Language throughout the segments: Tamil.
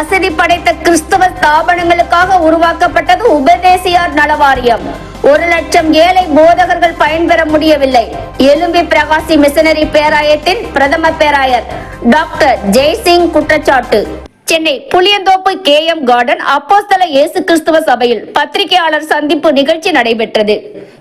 வசதி படைத்த கிறிஸ்தவ ஸ்தாபனங்களுக்காக உருவாக்கப்பட்டது உபதேசியார் நலவாரியம். ஒரு லட்சம் ஏழை போதகர்கள் பயன்பெற முடியவில்லை. எலும்பி பிரகாசி மிஷனரி பேராயத்தின் பிரதம பேராயர் டாக்டர் ஜெய்சிங் குற்றச்சாட்டு. Chennai Puliyanthope K M garden அப்போஸ்தல இயேசு கிறிஸ்துவ சபையில் பத்திரிகையாளர் சந்திப்பு நிகழ்ச்சி நடைபெற்றது.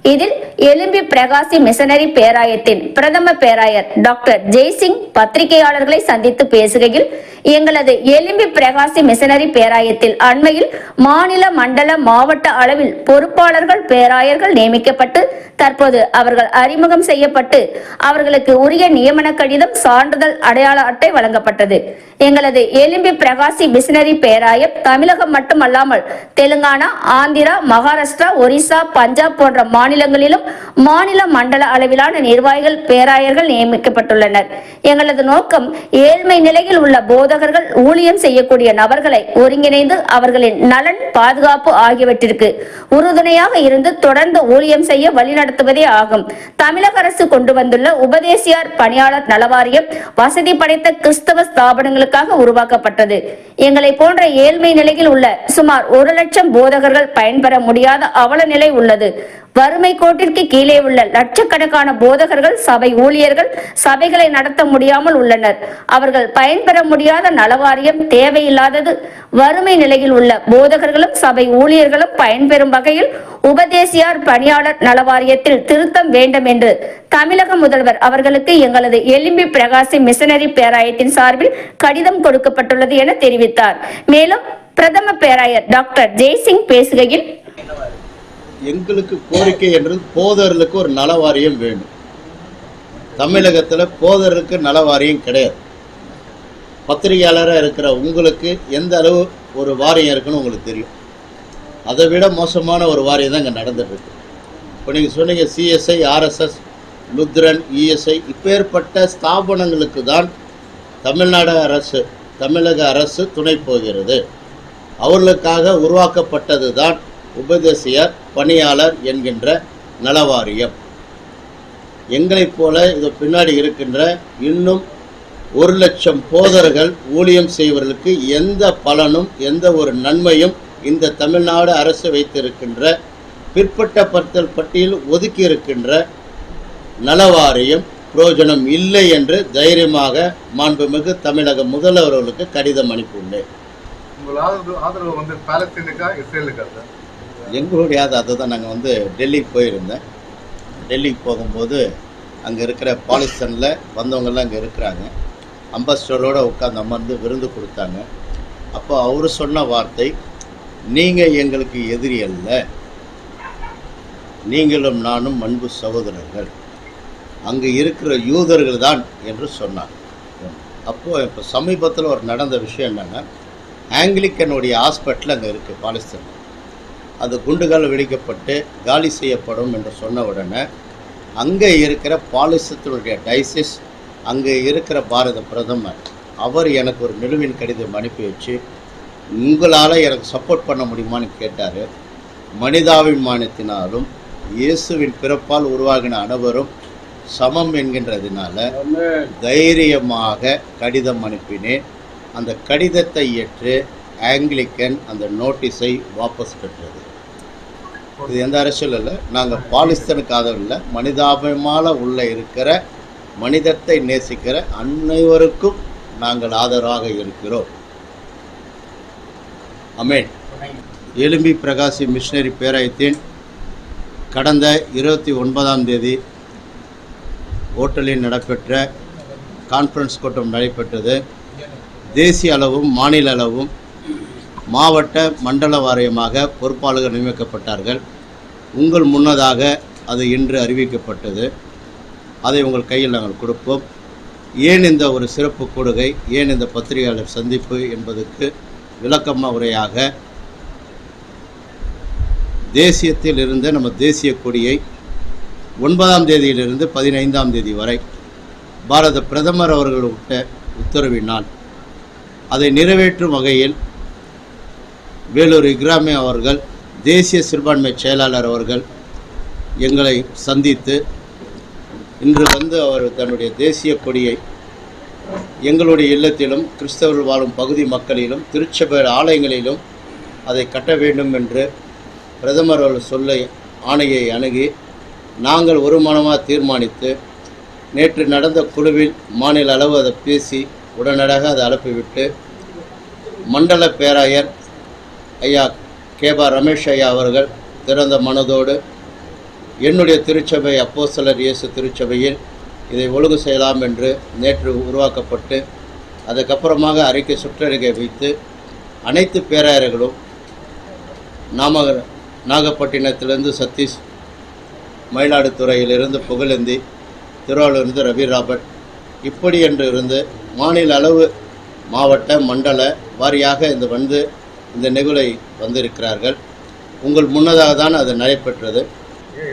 இதில் எலும்பி பிரகாசி மிஷனரி பேராயத்தின் பிரதம பேராயர் டாக்டர் ஜெய்சிங் பத்திரிகையாளர்களை சந்தித்து பேசுகையில் எங்களது எலும்பி பிரகாசி மிஷனரி பேராயத்தில் அண்மையில் மாநில மண்டல மாவட்ட அளவில் பொறுப்பாளர்கள் பேராயர்கள் நியமிக்கப்பட்டு தற்போது அவர்கள் அறிமுகம் செய்யப்பட்டு அவர்களுக்கு உரிய நியமன கடிதம் சான்றிதழ் அடையாள அட்டை வழங்கப்பட்டது. எங்களது எலும்பி பிரகாசி மிஷனரி பேராயம் தமிழகம் மட்டுமல்லாமல் தெலுங்கானா ஆந்திரா மகாராஷ்டிரா ஒரிசா பஞ்சாப் போன்ற மாநில மாநிலங்களிலும் மாநில மண்டல அளவிலான நிர்வாகிகள் பேராயர்கள் நியமிக்கப்பட்டுள்ளனர். எங்களது நோக்கம் ஏழ்மை நிலையில் உள்ள போதகர்கள் ஊழியம் செய்யக்கூடிய நபர்களை ஒருங்கிணைந்து அவர்களின் நலன் பாதுகாப்பு ஆகியவற்றிற்கு உறுதுணையாக இருந்து தொடர்ந்து ஊழியம் செய்ய வழிநடத்துவதே ஆகும். தமிழக அரசு கொண்டு வந்துள்ள உபதேசியார் பணியாளர் நலவாரியம் வசதி படைத்த கிறிஸ்தவ ஸ்தாபனங்களுக்காக உருவாக்கப்பட்டது. எங்களை போன்ற ஏழ்மை நிலையில் உள்ள சுமார் ஒரு லட்சம் போதகர்கள் பயன்பெற முடியாத அவல நிலை உள்ளது. வறுமை கோட்டிற்கு கீழே உள்ள லட்சக்கணக்கான போதகர்கள் சபை ஊழியர்கள் சபைகளை நடத்த முடியாமல் உள்ளனர். அவர்கள் பயன்பெற முடியாத நலவாரியம் தேவையில்லாதது. வறுமை நிலையில் உள்ள போதகர்களும் சபை ஊழியர்களும் பயன்பெறும் வகையில் உபதேசியார் பணியாளர் நலவாரியத்தில் திருத்தம் வேண்டும் என்று தமிழக முதல்வர் அவர்களுக்கு எங்களது எலும்பி பிரகாசி மிஷனரி பேராயத்தின் சார்பில் கடிதம் கொடுக்கப்பட்டுள்ளது என தெரிவித்தார். மேலும் பிரதம பேராயர் டாக்டர் ஜெய்சிங் பேசுகையில் எங்களுக்கு கோரிக்கை என்றது போதர்களுக்கு ஒரு நலவாரியம் வேணும் தமிழகத்தில் போதருக்கு நலவாரியம் கிடையாது. பத்திரிகையாளராக இருக்கிற உங்களுக்கு எந்த அளவு ஒரு வாரியம் இருக்குன்னு உங்களுக்கு தெரியும். அதை விட மோசமான ஒரு வாரியம் தான் இங்கே நடந்துட்டுருக்கு இப்போ நீங்கள் சொன்னீங்க சிஎஸ்ஐ ஆர்எஸ்எஸ் லுத்ரன் இஎஸ்ஐ இப்பேற்பட்ட ஸ்தாபனங்களுக்கு தான் தமிழ்நாடு அரசு தமிழக அரசு துணை போகிறது. அவர்களுக்காக உருவாக்கப்பட்டது தான் உபதேசியர் பணியாளர் என்கின்ற நலவாரியம். எங்களைப் போல இது பின்னாடி இருக்கின்ற இன்னும் ஒரு லட்சம் போதர்கள் ஊழியம் செய்வர்களுக்கு எந்த பலனும் எந்த ஒரு நன்மையும் இந்த தமிழ்நாடு அரசு வைத்திருக்கின்ற பிற்பட்ட பத்தல் பட்டியல் ஒதுக்கி இருக்கின்ற நலவாரியம் பிரயோஜனம் இல்லை என்று தைரியமாக மாண்புமிகு தமிழக முதல்வர்களுக்கு கடிதம் அனுப்பியுள்ளேன். உங்கள் ஆதரவு ஆதரவு வந்து பாலஸ்தீனுக்கா இஸ்ரேலுக்கா சார்? எங்களுடைய அது அதை தான் நாங்கள் வந்து டெல்லிக்கு போயிருந்தேன் டெல்லிக்கு போகும்போது அங்கே இருக்கிற பாலிஸ்தீனில் வந்தவங்கெல்லாம் அங்கே இருக்கிறாங்க. அம்பாசிடரோடு உட்காந்து அமர்ந்து விருந்து கொடுத்தாங்க. அப்போ அவர் சொன்ன வார்த்தை நீங்கள் எங்களுக்கு எதிரி அல்ல. நீங்களும் நானும் அன்பு சகோதரர்கள். அங்கே இருக்கிற யூதர்கள் தான் என்று சொன்னார். அப்போது இப்போ சமீபத்தில் ஒரு நடந்த விஷயம் என்னென்னா ஆங்கிலிக்கனுடைய ஹாஸ்பிட்டல் அங்கே இருக்குது பாலிஸ்தீன் அது குண்டுகள் வெடிக்கப்பட்டு காலி செய்யப்படும் என்று சொன்ன உடனே அங்கே இருக்கிற பாலிசத்தினுடைய டைசிஸ் அங்கே இருக்கிற பாரத பிரதமர் அவர் எனக்கு ஒரு நிலுவின் கடிதம் அனுப்பி வச்சு உங்களால் எனக்கு சப்போர்ட் பண்ண முடியுமான்னு கேட்டார். மனிதாபிமானத்தினாலும் இயேசுவின் பிறப்பால் உருவாகின அனைவரும் சமம் என்கின்றதினால தைரியமாக கடிதம் அனுப்பினேன். அந்த கடிதத்தை ஏற்று ஆங்கிலிக்கன் அந்த நோட்டீஸை வாபஸ் பெற்றது. இது எந்த அரசியல் இல்லை நாங்கள் பாலிஸ்தனுக்கு ஆதரவு இல்லை மனிதாபிமான உள்ள இருக்கிற மனிதத்தை நேசிக்கிற அனைவருக்கும் நாங்கள் ஆதரவாக இருக்கிறோம். அமேன் எலும்பி பிரகாசி மிஷினரி பேராயத்தின் கடந்த இருபத்தி ஒன்பதாம் தேதி ஓட்டலில் நடைபெற்ற கான்ஃபரன்ஸ் கூட்டம் நடைபெற்றது. தேசிய அளவும் மாநில அளவும் மாவட்ட மண்டல வாரியமாக பொறுப்பாளர்கள் நியமிக்கப்பட்டார்கள். உங்கள் முன்னதாக அது இன்று அறிவிக்கப்பட்டது. அதை உங்கள் கையில் நாங்கள் கொடுப்போம். ஏன் இந்த ஒரு சிறப்பு கூடுகை ஏன் இந்த பத்திரிகையாளர் சந்திப்பு என்பதற்கு விளக்கமாக உரையாக தேசியத்தில் இருந்த நம்ம தேசிய கொடியை ஒன்பதாம் தேதியிலிருந்து பதினைந்தாம் தேதி வரை பாரத பிரதமர் அவர்கள் விட்ட உத்தரவினால் அதை நிறைவேற்றும் வகையில் வேலூர் இக்ராமி அவர்கள் தேசிய சிறுபான்மை செயலாளர் அவர்கள் எங்களை சந்தித்து இன்று வந்து அவர் தன்னுடைய தேசிய கொடியை எங்களுடைய இல்லத்திலும் கிறிஸ்தவர்கள் வாழும் பகுதி மக்களிலும் திருச்சபை ஆலயங்களிலும் அதை கட்ட வேண்டும் என்று பிரதமர் அவர்கள் சொல்ல ஆணையை அணுகி நாங்கள் ஒரு மனமாக தீர்மானித்து நேற்று நடந்த குழுவில் மாநில அளவு அதை பேசி உடனடியாக அதை அனுப்பிவிட்டு மண்டல பேராயர் ஐயா கேபா ரமேஷ் ஐயா அவர்கள் திறந்த மனதோடு என்னுடைய திருச்சபை அப்போஸ்தலர் இயேசு திருச்சபையில் இதை ஒழுங்கு செய்யலாம் என்று நேற்று உருவாக்கப்பட்டு அதுக்கப்புறமாக அறிக்கை சுற்றறிக்கை வைத்து அனைத்து பேராயர்களும் நாம நாகப்பட்டினத்திலிருந்து சதீஷ் மயிலாடுதுறையிலிருந்து புகழேந்தி திருவாரூர்லேருந்து ரவி ராபர்ட் இப்படி என்று இருந்து மாநில அளவு மாவட்ட மண்டல வாரியாக இந்த வந்து இந்த நிகழ்வை வந்திருக்கிறார்கள். உங்கள் முன்னதாக தான் அது நடைபெற்றது.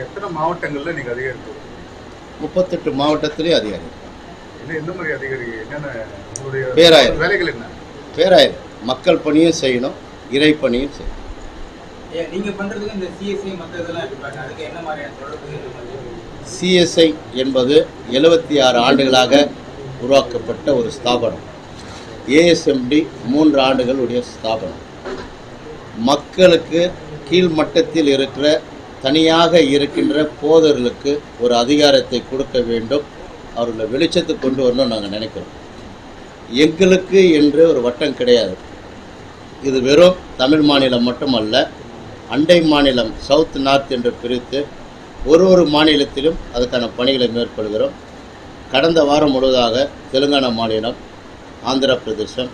எத்தனை மாவட்டங்கள்ல நீங்க அதிகாரி முப்பத்தெட்டு மாவட்டத்திலே அதிகாரி என்ன எந்த மாதிரி அதிகாரி என்னென்ன பேராயர். வேலைகள் என்ன? பேராயர். மக்கள் பணியும் செய்யணும் இறை பணியும் செய்யணும்? சிஎஸ்ஐ என்பது? எழுபத்தி ஆறு ஆண்டுகளாக உருவாக்கப்பட்ட ஒரு ஸ்தாபனம். ஏஎஸ்எம்டி மூன்று ஆண்டுகளுடைய ஸ்தாபனம். மக்களுக்கு கீழ்மட்டத்தில் இருக்கிற தனியாக இருக்கின்ற போதர்களுக்கு ஒரு அதிகாரத்தை கொடுக்க வேண்டும். அவர்களை வெளிச்சத்துக்கு கொண்டு வரணும்னு நாங்கள் நினைக்கிறோம். எங்களுக்கு என்று ஒரு வட்டம் கிடையாது. இது வெறும் தமிழ் மாநிலம் மட்டுமல்ல அண்டை மாநிலம் சவுத் நார்த் என்று பிரித்து ஒரு ஒரு மாநிலத்திலும் அதுக்கான பணிகளை மேற்கொள்கிறோம். கடந்த வாரம் முழுவதாக தெலுங்கானா மாநிலம் ஆந்திர பிரதேசம்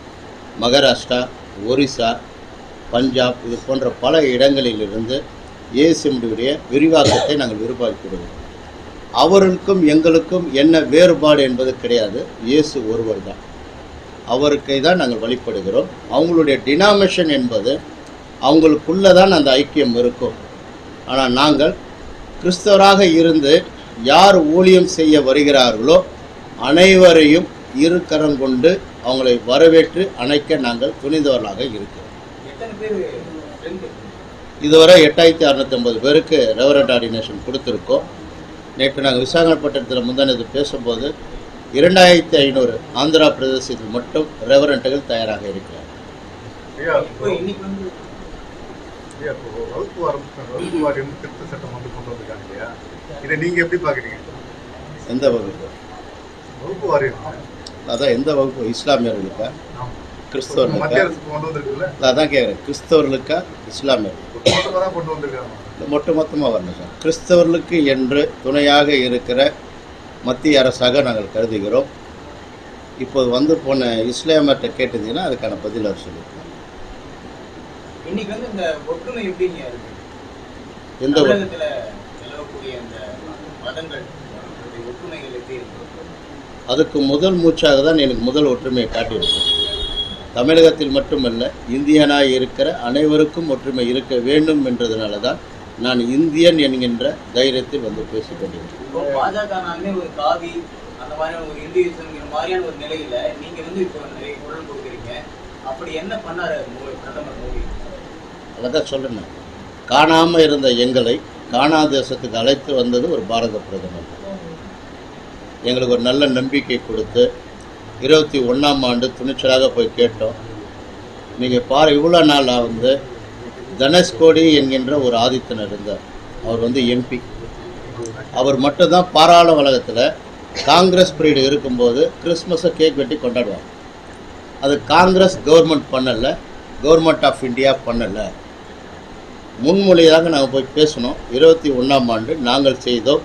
மகாராஷ்டிரா ஒரிசா பஞ்சாப் இது போன்ற பல இடங்களிலிருந்து ஏசிஎம்டியுடைய விரிவாக்கத்தை நாங்கள் விரிவாக்கிவிடுவோம் அவருக்கும் எங்களுக்கும் என்ன வேறுபாடு என்பது கிடையாது. இயேசு ஒருவர் தான் அவருக்கை தான் நாங்கள் வழிபடுகிறோம். அவங்களுடைய டினாமினேஷன் என்பது அவங்களுக்குள்ளே தான் அந்த ஐக்கியம் இருக்கும். ஆனால் நாங்கள் கிறிஸ்தவராக இருந்து யார் ஊழியம் செய்ய வருகிறார்களோ அனைவரையும் இரு கரம் கொண்டு அவங்களை வரவேற்று அணைக்க நாங்கள் துணிந்தவர்களாக இருக்கிறோம் எத்தனை பேர் strength இருக்கு? இதுவரை எட்டாயிரத்தி அறநூற்றி பேருக்கு ரெவரண்ட் ஆர்டினேஷன் கொடுத்துருக்கோம். நேற்று நாங்கள் விசாகப்பட்டினத்தில் முந்தானது பேசும்போது இரண்டாயிரத்தி ஐநூறு ஆந்திரா பிரதேசத்தில் மட்டும் ரெவரண்ட்டுகள் தயாராக இருக்கிறார். எந்த வகுப்பு? வகுப்பு வாரியம். அதான் எந்த வகுப்பு? இஸ்லாமியர்களுக்கா. கிறிஸ்தவர்களுக்கா? மத்திய அரசு கொண்டு வந்திருக்குல்ல? அதான் கேட்குறேன் கிறிஸ்தவர்களுக்கா? இஸ்லாமியர்கள் மொத்தமாக தான் கொண்டு வந்திருக்காங்க மொத்த மொத்தமாக வரல சார். கிறிஸ்தவர்களுக்கு என்று துணையாக இருக்கிற மத்திய அரசாக நாங்கள் கருதுகிறோம். இப்போது வந்து போன இஸ்லாமியர்கிட்ட கேட்டிருந்தீங்கன்னா அதுக்கான பதில் அவர் சொல்லியிருக்காங்க இன்னைக்கு வந்து இந்த ஒற்றுமை எப்படிங்க இருக்கு? எந்த ஒரு தமிழகத்துல நிலவக்கூடிய இந்த மதங்கள் அதனுடைய ஒற்றுமைகள் எப்படி இருக்கு? அதுக்கு முதல் மூச்சாக தான் எனக்கு முதல் ஒற்றுமையை காட்டியிருக்கோம். தமிழகத்தில் மட்டுமல்ல இந்தியனாய் இருக்கிற அனைவருக்கும் ஒற்றுமை இருக்க வேண்டும் என்றதுனால தான் நான் இந்தியன் என்கின்ற தைரியத்தில் வந்து பேசிக் கொண்டிருக்கிறேன். அதான் சொல்றேன் காணாமல் இருந்த எங்களை காணா தேசத்துக்கு அழைத்து வந்தது ஒரு பாரத பிரதமர். எங்களுக்கு ஒரு நல்ல நம்பிக்கை கொடுத்து இருபத்தி ஒன்றாம் ஆண்டு துணிச்சலாக போய் கேட்டோம். நீங்கள் பாரு இவ்வளோ நாளாக வந்து தனுஷ்கோடி என்கின்ற ஒரு ஆதித்தனர் இருந்தார். அவர் வந்து எம்பி அவர் மட்டும்தான் பாராளுமன்றத்தில் காங்கிரஸ் பீரியடு இருக்கும்போது கிறிஸ்மஸை கேக் வெட்டி கொண்டாடுவாங்க அது காங்கிரஸ் கவர்மெண்ட் பண்ணலை கவர்மெண்ட் ஆஃப் இந்தியா பண்ணலை. முன்மொழியாக நாங்கள் போய் பேசணும். இருபத்தி ஒன்றாம் ஆண்டு நாங்கள் செய்தோம்.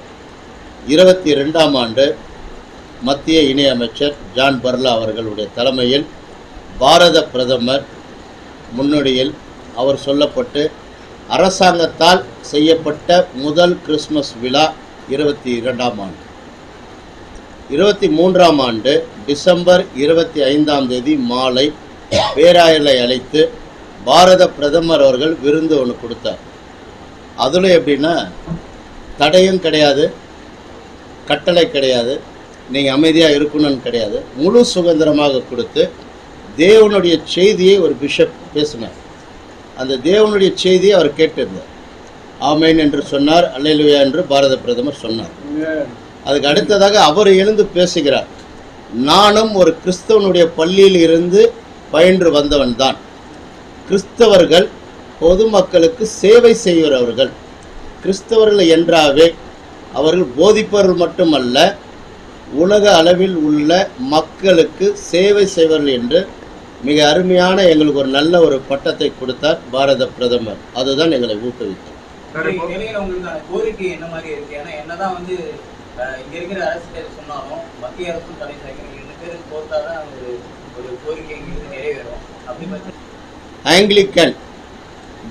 இருபத்தி ரெண்டாம் ஆண்டு மத்திய இணையமைச்சர் ஜான் பர்லா அவர்களுடைய தலைமையில் பாரத பிரதமர் முன்னோடியில் அவர் சொல்லப்பட்டு அரசாங்கத்தால் செய்யப்பட்ட முதல் கிறிஸ்மஸ் விழா இருபத்தி இரண்டாம் ஆண்டு. இருபத்தி மூன்றாம் ஆண்டு டிசம்பர் இருபத்தி ஐந்தாம் தேதி மாலை பேராயலை அழைத்து பாரத பிரதமர் அவர்கள் விருந்து ஒன்று கொடுத்தார். அதில் எப்படின்னா தடையும் கிடையாது கட்டளை கிடையாது. நீங்கள் அமைதியாக இருக்கணும்னு கிடையாது. முழு சுதந்திரமாக கொடுத்து தேவனுடைய செய்தியை ஒரு பிஷப் பேசினார். அந்த தேவனுடைய செய்தியை அவர் கேட்டிருந்தார். ஆமேன் என்று சொன்னார். அல்லேலூயா என்று பாரத பிரதமர் சொன்னார். அதுக்கு அடுத்ததாக அவர் எழுந்து பேசுகிறார். நானும் ஒரு கிறிஸ்தவனுடைய பள்ளியில் இருந்து பயின்று வந்தவன்தான் கிறிஸ்தவர்கள் பொதுமக்களுக்கு சேவை செய்கிறவர்கள். கிறிஸ்தவர்கள் என்றாவே அவர்கள் போதிப்பவர்கள் மட்டுமல்ல உலக அளவில் உள்ள மக்களுக்கு சேவை செய்வர்கள் என்று மிக அருமையான எங்களுக்கு ஒரு நல்ல ஒரு பட்டத்தை கொடுத்தார் பாரத பிரதமர். அதுதான் எங்களை உங்களுக்கான கோரிக்கை என்ன மாதிரி இருக்கு? ஏன்னா என்னதான் வந்து அஹ், இங்க இருக்கிற அரசு சொன்னாலும் மத்திய அரசும் தடை செய்யணும். ரெண்டு பேரும் கோர்த்தாதான் ஒரு ஒரு கோரிக்கைங்கிறது நிறைவேறும். அப்படி பார்த்து ஆங்கிலிக்கன்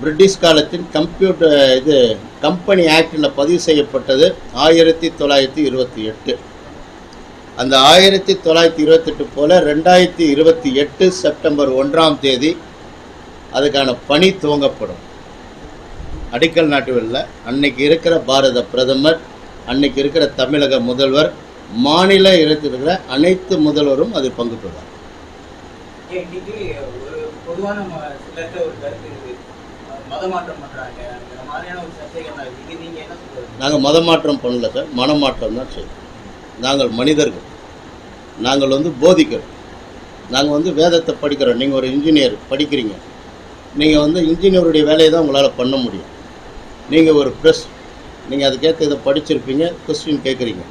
பிரிட்டிஷ் காலத்தின் கம்ப்யூட்டர் இது கம்பெனி ஆக்டில் பதிவு செய்யப்பட்டது ஆயிரத்தி தொள்ளாயிரத்தி இருபத்தி எட்டு. அந்த ஆயிரத்தி தொள்ளாயிரத்தி இருபத்தெட்டு போல் ரெண்டாயிரத்தி இருபத்தி எட்டு செப்டம்பர் ஒன்றாம் தேதி அதுக்கான பணி துவங்கப்படும். அடிக்கல் நாட்டுவில் அன்னைக்கு இருக்கிற பாரத பிரதமர் அன்னைக்கு இருக்கிற தமிழக முதல்வர் மாநில இருக்கிற அனைத்து முதல்வரும் அதில் பங்கு பெறுவார். பொதுவான நாங்கள் மதமாற்றம் பண்ணல சார். மனமாற்றம் தான் செய்வோம் நாங்கள் மனிதர்கள். நாங்கள் வந்து போதிக்கிறோம் நாங்கள் வந்து வேதத்தை படிக்கிறோம். நீங்கள் ஒரு இன்ஜினியர் படிக்கிறீங்க. நீங்கள் வந்து இன்ஜினியருடைய வேலையை தான் உங்களால் பண்ண முடியும். நீங்கள் ஒரு ப்ரெஸ் நீங்கள் அதுக்கேற்ற இதை படிச்சிருப்பீங்க கொஸ்டின் கேட்குறீங்க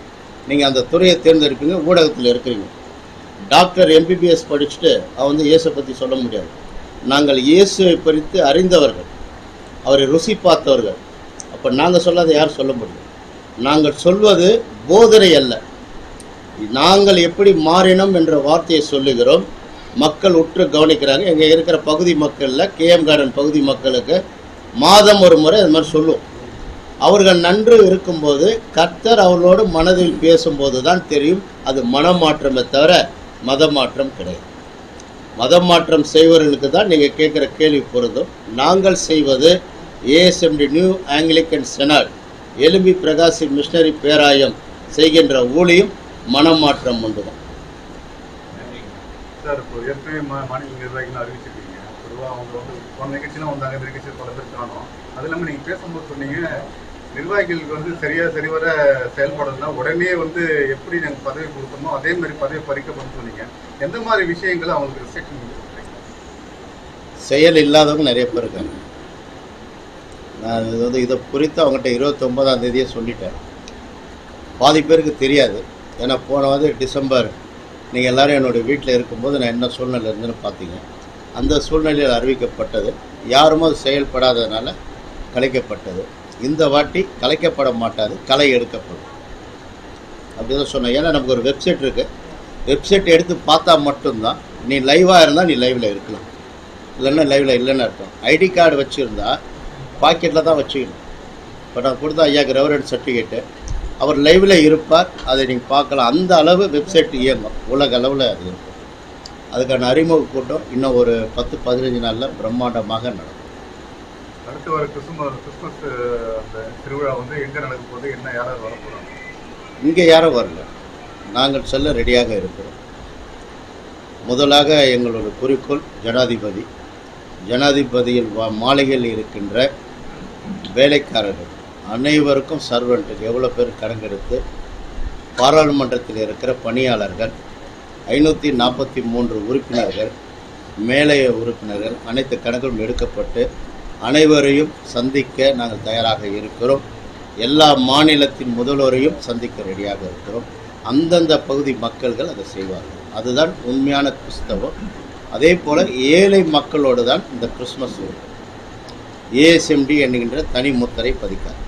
நீங்கள் அந்த துறையை தேர்ந்தெடுப்பீங்க ஊடகத்தில் இருக்கிறீங்க. டாக்டர் எம்பிபிஎஸ் படிச்சுட்டு அவன் வந்து இயேசை பற்றி சொல்ல முடியாது. நாங்கள் இயேசுவை பறித்து அறிந்தவர்கள். அவரை ருசி பார்த்தவர்கள். அப்போ நாங்கள் சொல்லாத யார் சொல்ல முடியும்? நாங்கள் சொல்வது போதனை அல்ல. நாங்கள் எப்படி மாறினோம் என்ற வார்த்தையை சொல்லுகிறோம். மக்கள் உற்று கவனிக்கிறாங்க. இங்கே இருக்கிற பகுதி மக்களில் கேஎம் கார்டன் பகுதி மக்களுக்கு மாதம் ஒரு முறை அது மாதிரி சொல்லுவோம். அவர்கள் நன்று இருக்கும்போது கர்த்தர் அவர்களோடு மனதில் பேசும்போது தான் தெரியும். அது மனமாற்றமே தவிர மதமாற்றம் கிடையாது. மதம் மாற்றம் செய்வர்களுக்கு தான் நீங்கள் கேட்குற கேள்வி பொருந்தும். நாங்கள் செய்வது ஏஎஸ்எம்டி நியூ ஆங்கிலிக்கன் செனாட் எலும்பி பிரகாசி மிஷினரி பேராயம் செய்கின்ற ஊழியம். மனம் மாற்றம் உண்டு தான் சார் இப்போ ஏற்கனவே மாநில நிர்வாகிகள் அறிவிச்சிருக்கீங்க. பொதுவாக அவங்க வந்து போன நிகழ்ச்சியிலும் வந்தாங்க இந்த நிகழ்ச்சி பல பேர் காணும் அது இல்லாமல் நீங்கள் பேசும்போது சொன்னீங்க நிர்வாகிகளுக்கு வந்து சரியா சரிவர செயல்படலைன்னா உடனே வந்து எப்படி நாங்கள் பதவி கொடுத்தோமோ அதே மாதிரி பதவி பறிக்கப்படும் சொன்னீங்க. எந்த மாதிரி விஷயங்களை அவங்களுக்கு ரெஸ்ட்ரிக்ஷன் செயல் இல்லாதவங்க நிறைய பேர் இருக்காங்க. நான் இது வந்து இதை குறித்து அவங்ககிட்ட இருபத்தொம்போதாம் தேதியே சொல்லிட்டேன். பாதி பேருக்கு தெரியாது. ஏன்னா போன வாரம் டிசம்பர் நீங்கள் எல்லாரும் என்னுடைய வீட்டில் இருக்கும்போது நான் என்ன சூழ்நிலை இருந்துன்னு பார்த்தீங்க. அந்த சூழ்நிலையில் அறிவிக்கப்பட்டது. யாரும் அது செயல்படாததுனால கலைக்கப்பட்டது. இந்த வாட்டி கலைக்கப்பட மாட்டாது கலை எடுக்கப்படும். அப்படிதான் சொன்னேன். ஏன்னா நமக்கு ஒரு வெப்சைட் இருக்குது வெப்சைட் எடுத்து பார்த்தா மட்டும்தான் நீ லைவாக இருந்தால் நீ லைவில் இருக்கலாம். இல்லைன்னா லைவில் இல்லைன்னு அர்த்தம். ஐடி கார்டு வச்சுருந்தா பாக்கெட்டில் தான் வச்சுக்கணும். இப்போ நான் கொடுத்த ஐயாவுக்கு ரெவரன்ஸ் சர்டிஃபிகேட்டு அவர் லைவில் இருப்பார். அதை நீங்கள் பார்க்கலாம். அந்த அளவு வெப்சைட் இயங்கும். உலக அளவில் அது இருக்கும். அதுக்கான அறிமுக கூட்டம் இன்னும் ஒரு பத்து பதினஞ்சு நாளில் பிரம்மாண்டமாக நடக்கும். அடுத்து வர கிறிஸ்துமஸ் கிறிஸ்துமஸ் அந்த திருவிழா வந்து எங்கே நடக்க போகுது? என்ன யாராவது வர போகிறாங்க இங்கே யாரும் வரல. நாங்கள் செல்ல ரெடியாக இருக்கிறோம். முதலாக எங்களோட குறிக்கோள் ஜனாதிபதி. ஜனாதிபதியில் மாளிகையில் இருக்கின்ற வேலைக்காரர்கள். அனைவருக்கும் சர்வெண்ட்டுக்கு எவ்வளோ பேர் கணக்கெடுத்து பாராளுமன்றத்தில் இருக்கிற பணியாளர்கள் ஐநூற்றி நாற்பத்தி மூன்று உறுப்பினர்கள் மேலைய உறுப்பினர்கள் அனைத்து கணக்கும் எடுக்கப்பட்டு அனைவரையும் சந்திக்க நாங்கள் தயாராக இருக்கிறோம். எல்லா மாநிலத்தின் முதல்வரையும் சந்திக்க ரெடியாக இருக்கிறோம். அந்தந்த பகுதி மக்கள்கள் அதை செய்வார்கள். அதுதான் உண்மையான கிறிஸ்தவம். அதே போல் ஏழை மக்களோடு தான் இந்த கிறிஸ்மஸ் ஏஎஸ்எம்டி என்கின்ற தனி முத்தரை பதிக்கார்